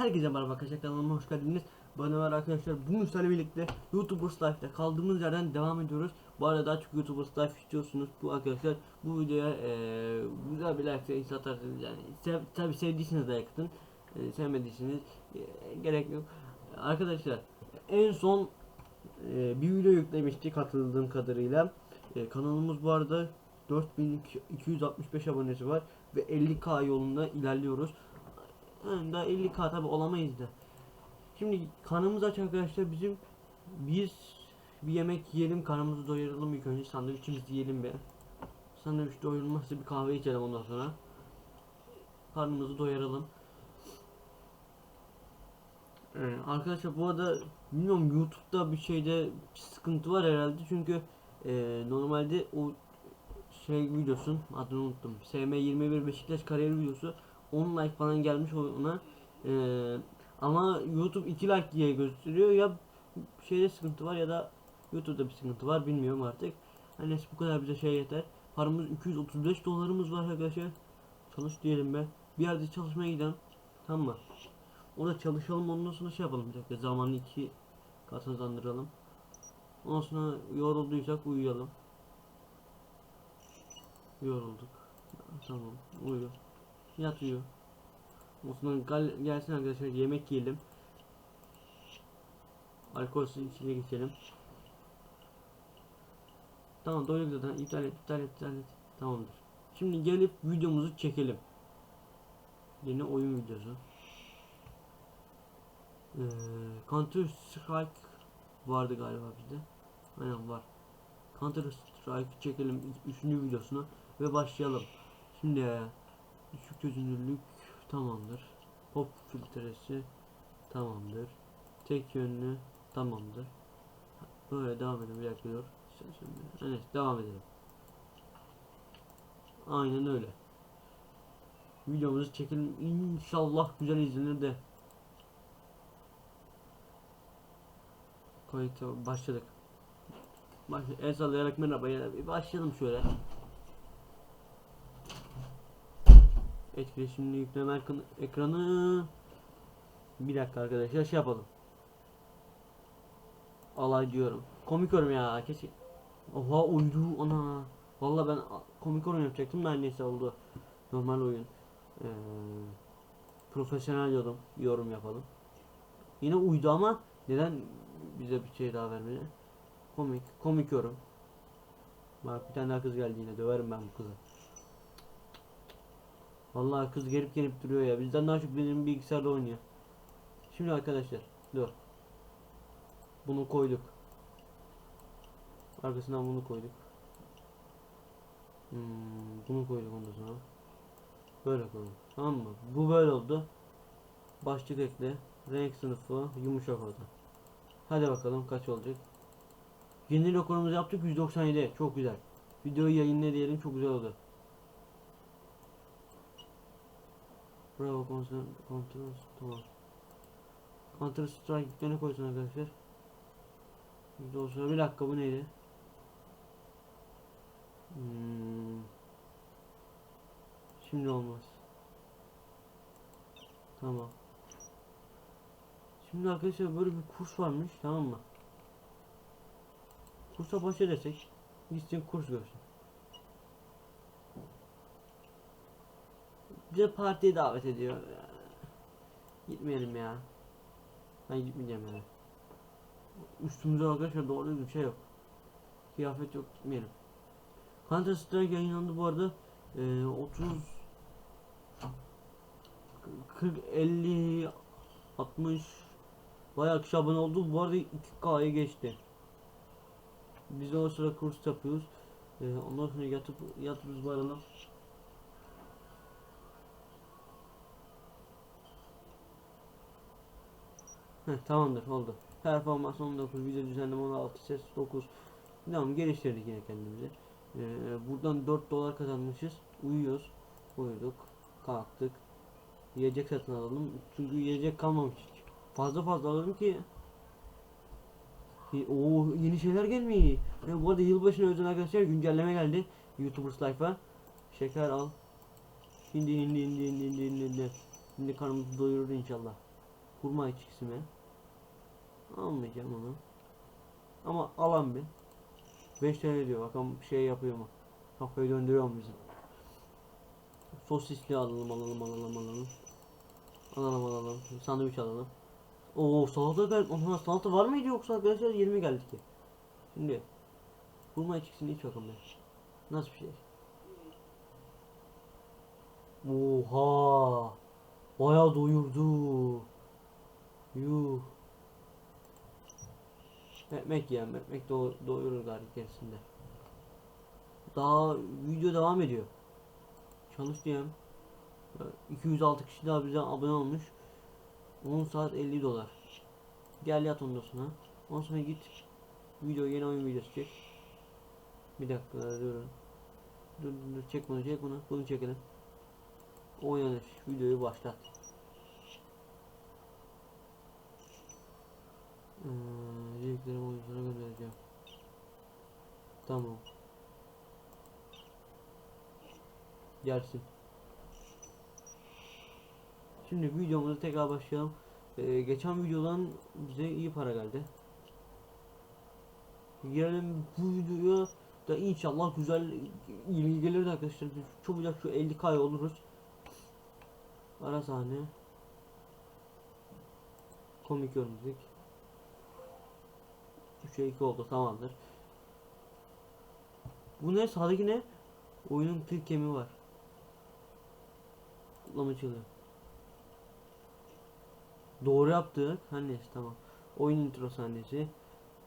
Herkese merhaba arkadaşlar kanalıma hoş geldiniz. Bana var arkadaşlar bugün sizlerle birlikte YouTubers Life'da kaldığımız yerden devam ediyoruz. Bu arada daha çok YouTubers Life istiyorsunuz bu arkadaşlar. Bu videoya eee güzel bir like atarsınız yani. Sev, tabi sevdiyseniz de yakıtın. Eee, sevmediyseniz eee, gerek yok. Arkadaşlar en son eee, bir video yüklemiştik hatırladığım kadarıyla. Eee, kanalımız bu arada 4265 abonesi var ve 50k yolunda ilerliyoruz. Yani daha 50k tabi olamayız da. Şimdi kanımız aç arkadaşlar bizim biz bir yemek yiyelim karnımızı doyuralım ilk önce sandviçimizi yiyelim be. Sandviç doyurulmazsa bir kahve içelim ondan sonra. Karnımızı doyuralım. Ee, arkadaşlar bu arada bilmiyorum YouTube'da bir şeyde sıkıntı var herhalde çünkü e, normalde o şey videosun adını unuttum. SM21 Beşiktaş kariyer videosu 10 like falan gelmiş ona. Ee, ama YouTube 2 like diye gösteriyor ya şeyde sıkıntı var ya da YouTube'da bir sıkıntı var bilmiyorum artık. Hani bu kadar bize şey yeter. Paramız 235 dolarımız var arkadaşlar. Çalış diyelim be. Bir yerde çalışmaya gidelim. Tamam mı? Orada çalışalım ondan sonra şey yapalım bir dakika. Zamanı iki kat hızlandıralım. Ondan sonra yorulduysak uyuyalım. Yorulduk. Tamam uyu. Yatıyor. Osman gel gelsin arkadaşlar yemek yiyelim. Alkolsüz içine geçelim. Tamam doyduk zaten iptal et iptal et iptal et. Tamamdır. Şimdi gelip videomuzu çekelim. Yeni oyun videosu. Ee, Counter Strike vardı galiba bizde. Aynen var. Counter Strike çekelim üçüncü videosunu ve başlayalım. Şimdi düşük çözünürlük tamamdır. Pop filtresi tamamdır. Tek yönlü tamamdır. Böyle devam edelim. Bir dakika dur. Evet devam edelim. Aynen öyle. Videomuzu çekelim. İnşallah güzel izlenir de. Kayıt başladık. Baş el sallayarak merhaba ya. Başlayalım şöyle. Etkileşimli yükleme ekranı, bir dakika arkadaşlar şey yapalım. Alay diyorum. Komik oyun ya keşke. Oha uydu ana. Vallahi ben a- komik oyun yapacaktım da neyse oldu. Normal oyun. Ee, profesyonel yorum, yorum yapalım. Yine uydu ama neden bize bir şey daha vermedi? Komik, komik yorum. Bak bir tane daha kız geldi yine döverim ben bu kızı. Vallahi kız gelip gelip duruyor ya. Bizden daha çok benim bilgisayarda oynuyor. Şimdi arkadaşlar dur. Bunu koyduk. Arkasından bunu koyduk. Hmm, bunu koyduk ondan sonra. Böyle koyduk. Tamam mı? Bu böyle oldu. Başlık ekle. Renk sınıfı yumuşak oda. Hadi bakalım kaç olacak. Yeni rekorumuzu yaptık 197. Çok güzel. Videoyu yayınla diyelim çok güzel oldu. Bravo kontrol kontrol tamam. Counter Strike ne koysun arkadaşlar. Olsun. Bir dakika bu neydi? Hmm. Şimdi olmaz. Tamam. Şimdi arkadaşlar böyle bir kurs varmış tamam mı? Kursa baş edersek gitsin kurs görsün. Bize partiye davet ediyor. Gitmeyelim ya. Ben gitmeyeceğim yani. Üstümüze arkadaşlar doğru bir şey yok. Kıyafet yok gitmeyelim. Counter Strike yayınlandı bu arada. Ee, 30 40 50 60 bayağı kişi abone oldu. Bu arada 2K'ya geçti. Biz de o sıra kurs yapıyoruz. Ee, ondan sonra yatıp yatırız varalım. Heh, tamamdır oldu. Performans 19, video düzenleme 16, ses 9. Tamam geliştirdik yine kendimizi. Ee, buradan 4 dolar kazanmışız. Uyuyoruz. Uyuduk. Kalktık. Yiyecek satın alalım. Çünkü yiyecek kalmamış. Fazla fazla alalım ki. O yeni şeyler gelmiyor. Ya bu arada yılbaşına özel arkadaşlar güncelleme geldi. YouTubers Life'a. Şeker al. Hindi hindi hindi hindi hindi hindi. Şimdi karnımızı doyurur inşallah. Hurma mi? Almayacağım onu. Ama alan bir. 5 TL diyor. Bakalım şey yapıyor mu? Kafayı döndürüyor mu bizim? Sosisli alalım alalım alalım alalım. Alalım alalım. Sandviç alalım. Oo salata geldi. Aha salata var mıydı yoksa arkadaşlar 20 geldi ki. Şimdi hurma içkisini iç bakalım ben. Nasıl bir şey? Oha! Bayağı doyurdu. Yuh. Ekmek yiyen ekmek do doyurur galiba gerisinde. Daha video devam ediyor. Çalış diyem. 206 kişi daha bize abone olmuş. 10 saat 50 dolar. Gel yat ondan sonra. Ondan sonra git. Video yeni oyun videosu çek. Bir dakika. Dur dur dur çek bunu çek bunu. Bunu çekelim. Oynanış videoyu başlat. Hmm, Linklerimi oyunculara göndereceğim. Tamam. Gelsin. Şimdi videomuza tekrar başlayalım. Ee, geçen videodan bize iyi para geldi. Girelim bu videoya da inşallah güzel ilgi gelir de arkadaşlar. Çabucak şu 50k oluruz. Ara sahne. Komik örümcek. 3'e 2 oldu tamamdır. Bu ne? Sağdaki ne? Oyunun kıl kemiği var. Kutlama çalıyor. Doğru yaptık. Her neyse tamam. Oyun intro sahnesi.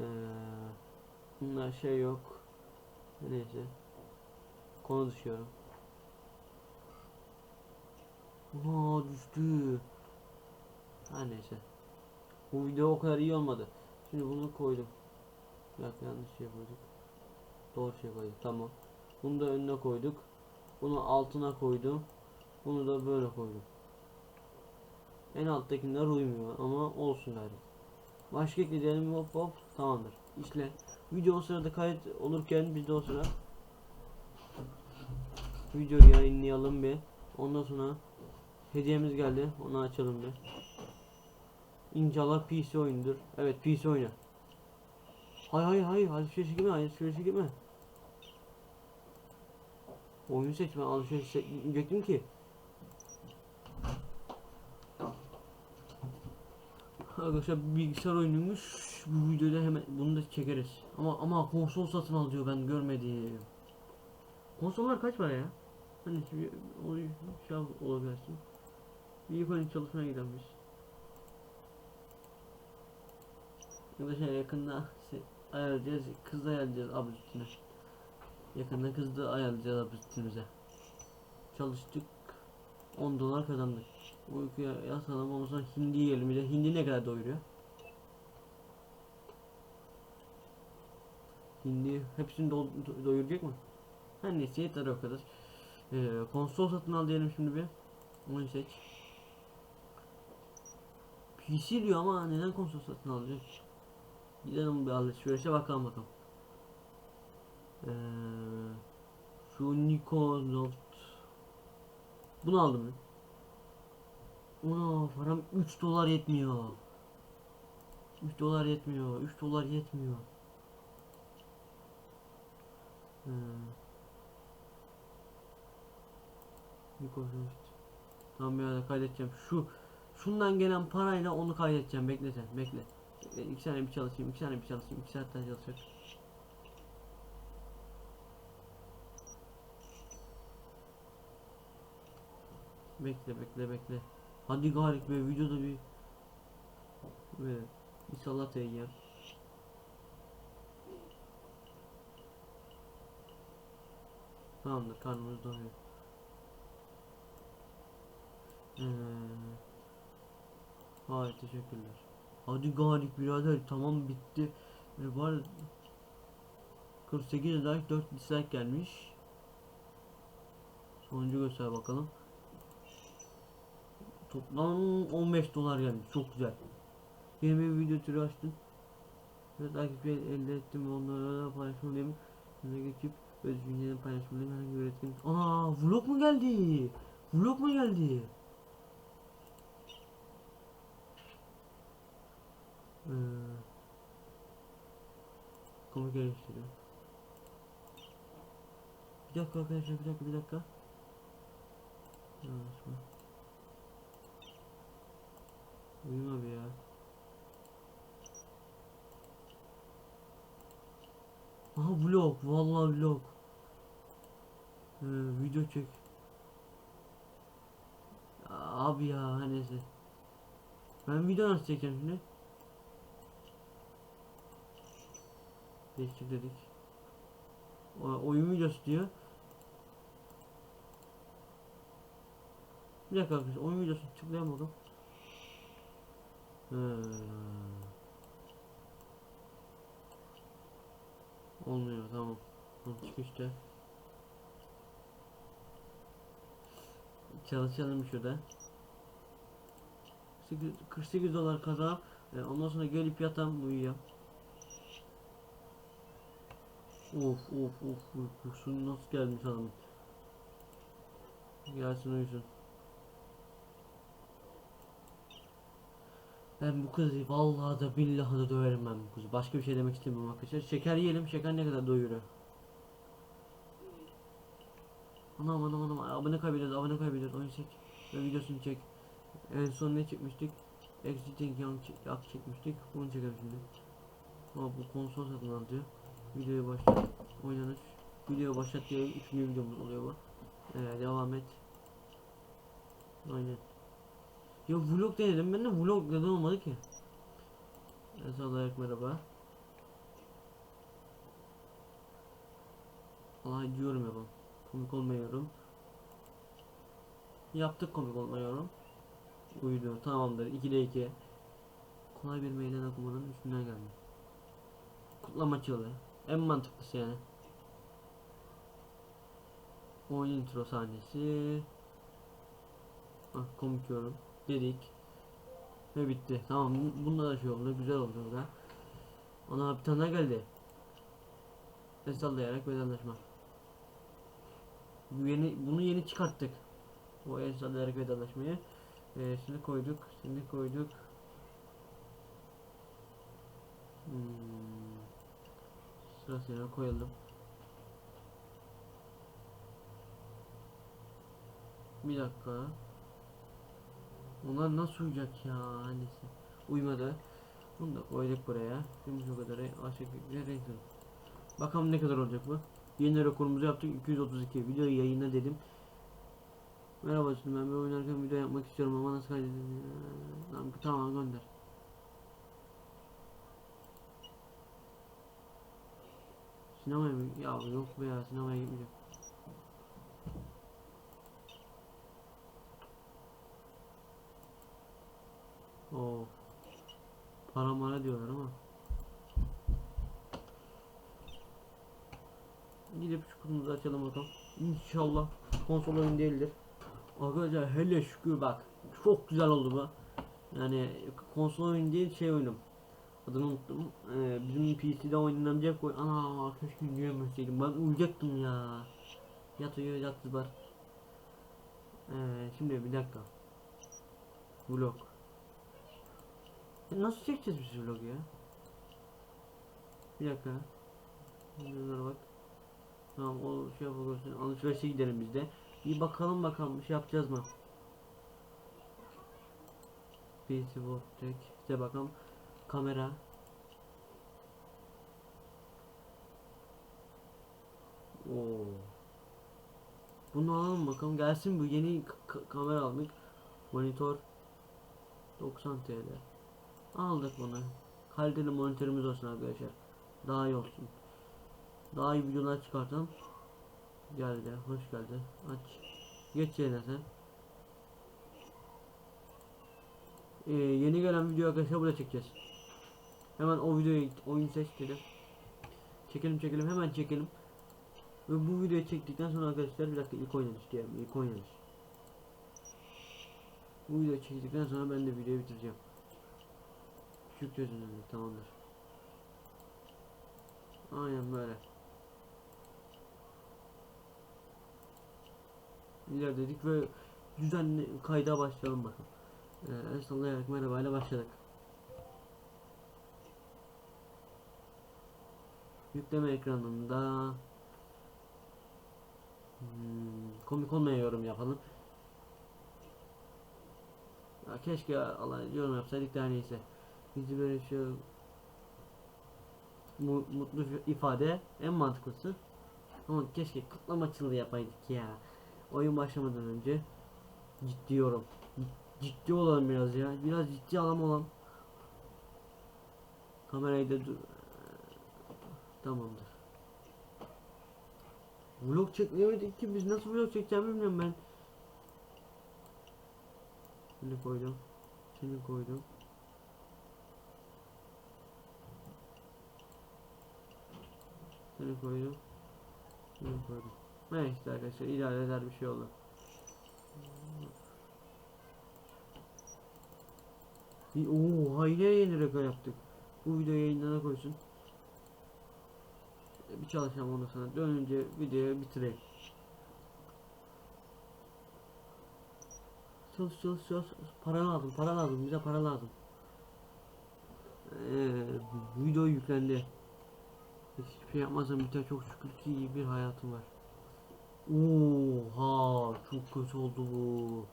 Ee, bunlar şey yok. Neyse. Konu düşüyorum. Aa düştü. Her neyse. Bu video o kadar iyi olmadı. Şimdi bunu koydum. Bak yanlış şey koyduk. Doğru şey koyduk. Tamam. Bunu da önüne koyduk. Bunu altına koydum. Bunu da böyle koydum. En alttakiler uymuyor ama olsun gayret. Başka ekleyelim hop hop tamamdır. İşle. Video o sırada kayıt olurken biz de o sıra videoyu yayınlayalım bir. Ondan sonra hediyemiz geldi. Onu açalım bir. İnşallah PC oyundur. Evet PC oyunu. Hay hay hay alışverişe girme alışverişe girme. Oyunu seç ben alışverişe gittim ki. Arkadaşlar bilgisayar oyunuymuş. Bu videoda hemen bunu da çekeriz. Ama ama konsol satın al diyor ben görmedim. Konsollar kaç para ya? Hani o şey olabilirsin. Bir hani çalışmaya gidenmiş. Arkadaşlar yakında ayarlayacağız. Kız da ayarlayacağız abisine. Yakında kız da ayarlayacağız abisimize. Çalıştık. 10 dolar kazandık. Uykuya yatalım ondan sonra hindi yiyelim bir de. Hindi ne kadar doyuruyor? Hindi hepsini do do- doyuracak mı? Her neyse yeter o kadar. Ee, konsol satın al diyelim şimdi bir. Onu seç. PC diyor ama neden konsol satın alacak? Gidelim bir alışverişe bakalım bakalım. Ee, şu Nikonoft Bunu aldım ben. Ona param 3 dolar yetmiyor. 3 dolar yetmiyor. 3 dolar yetmiyor. Hmm. Microsoft. Tamam ya kaydedeceğim. Şu şundan gelen parayla onu kaydedeceğim. Bekle sen. Bekle. İki saniye bir çalışayım. iki saniye bir çalışayım. iki saatten çalışacak. Bekle bekle bekle. Hadi Garik be videoda bir ve bir salata yiyeyim. Tamamdır karnımız doyuyor. Ee, hayır teşekkürler. Hadi Garik birader tamam bitti. Ve var 48 like 4 dislike gelmiş. Sonucu göster bakalım. Toplam 15 dolar geldi. Çok güzel. Yeni bir video türü açtım. Ve takip elde ettim. Onlara da paylaşmalıyım. Sonra geçip öz düşüncelerimi paylaşmalıyım. Herhangi bir üretken. Ana vlog mu geldi? Vlog mu geldi? Ee, komik eleştiri. Bir dakika arkadaşlar bir dakika bir dakika. Yanlış mı? Uyuma bir ya. Aha vlog vallahi vlog. Ee, video çek. Abi ya neyse. Ben video nasıl çekeceğim şimdi? Değiştir dedik. O, oyun diyor. Bir dakika arkadaşlar oyun videosu tıklayamadım. Hmm. Olmuyor tamam. Çıkışta. Çalışalım şurada. 8 48 dolar kazan. E, ondan sonra gelip yatam uyuyam. Of of of uykusu nasıl gelmiş adamın. Gelsin uyusun. Ben bu kızı vallahi da billahi da döverim ben bu kızı. Başka bir şey demek istemiyorum arkadaşlar. Şeker yiyelim. Şeker ne kadar doyuruyor. Anam anam anam abone kaybediyoruz abone kaybediyoruz oyun çek ve videosunu çek en son ne çekmiştik Exiting Young çek, çekmiştik bunu çekelim şimdi ama bu konsol satın al diyor videoyu başlat oynanış videoyu başlat diye üçüncü videomuz oluyor bu ee, devam et aynen ya vlog denedim ben de vlog neden olmadı ki Esalayak merhaba Allah diyorum ya ben komik olmuyorum. Yaptık komik olmuyorum. Uydu tamamdır 2'de 2. Kolay bir meydan okumanın üstünden geldi. Kutlama çığlığı. En mantıklısı yani. Oyun intro sahnesi. Ah komik yorum. Dedik. Ve bitti. Tamam bu- bunda da şey oldu. Güzel oldu da. Ona bir tane geldi. El sallayarak vedalaşma. Bu yeni bunu yeni çıkarttık. O el sallayarak vedalaşmayı. Ee, şimdi koyduk. Şimdi koyduk. Hmm. Sırasıyla koyalım. Bir dakika. Onlar nasıl uyuyacak ya annesi? Uyumadı. Bunu da koyduk buraya. Şimdi şu kadar aşağı renk Bakalım ne kadar olacak bu. Yeni rekorumuzu yaptık 232 videoyu yayına dedim. Merhaba şimdi ben bir oynarken video yapmak istiyorum ama nasıl kaydedeyim? Tamam gönder. Sinemaya mı? Ya yok be ya sinemaya gitmeyeceğim. Oo. Para mara diyorlar ama. Gidip şu kutumuzu açalım bakalım. İnşallah konsol oyun değildir. Arkadaşlar hele şükür bak. Çok güzel oldu bu. Yani konsol oyun değil şey oyunum. Adını unuttum. Ee, bizim PC'de oynanacak oyun. Ana keşke görmeseydim. Ben uyuyacaktım ya. Yat uyu yat zıbar. Ee, şimdi bir dakika. Vlog. Ya nasıl çekeceğiz biz vlog ya? Bir dakika. Bunlara bak. Tamam o şey yapabilirsin. Alışverişe gidelim biz de. Bir bakalım bakalım şey yapacağız mı? PC Vortex. İşte bakalım. Kamera. Oo. Bunu alalım bakalım. Gelsin bu yeni kamera aldık. Monitör 90 TL. Aldık bunu. Kaliteli monitörümüz olsun arkadaşlar. Daha iyi olsun. Daha iyi videolar çıkartalım. Geldi, hoş geldi. Aç. Geç yerine. Ee, yeni gelen video arkadaşlar burada çekeceğiz. Hemen o videoyu oyun seç dedim. Çekelim çekelim hemen çekelim. Ve bu videoyu çektikten sonra arkadaşlar bir dakika ilk oynanış diyelim ilk oynanış. Bu videoyu çektikten sonra ben de videoyu bitireceğim. Küçük çözünürlük tamamdır. Aynen böyle. İler dedik ve düzenli kayda başlayalım bakalım. Ee, el sallayarak merhaba ile başladık. Yükleme ekranında hmm, komik olmayan yorum yapalım. Ya keşke Allah yorum yapsaydık daha neyse. Bizi böyle şu mu- mutlu ifade en mantıklısı. Ama keşke kutlama çığlığı yapaydık ya. Oyun başlamadan önce ciddi yorum. Ciddi olalım biraz ya. Biraz ciddi adam olalım. Kamerayı da dur. Tamamdır. Vlog çekmeyemedik ki biz nasıl vlog çekeceğimi bilmiyorum ben. Seni koydum. Seni koydum. Seni koydum. Seni koydum. Neyse arkadaşlar idare eder bir şey olur. Oo, hayır yeni rekor yaptık. Bu videoyu yayınlana koysun. Bir çalışalım ondan sonra. Dönünce videoyu bitireyim. Çalış çalış çalış. Para lazım, para lazım. Bize para lazım. Ee, video yüklendi. Hiçbir şey yapmazsam biter. Çok şükür ki iyi bir hayatım var. Oha, çok kötü oldu bu.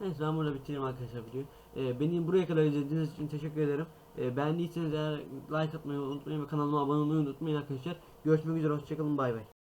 Neyse ben burada bitireyim arkadaşlar videoyu. Ee, beni buraya kadar izlediğiniz için teşekkür ederim. Ee, beğendiyseniz eğer like atmayı unutmayın ve kanalıma abone olmayı unutmayın arkadaşlar. Görüşmek üzere hoşçakalın bay bay.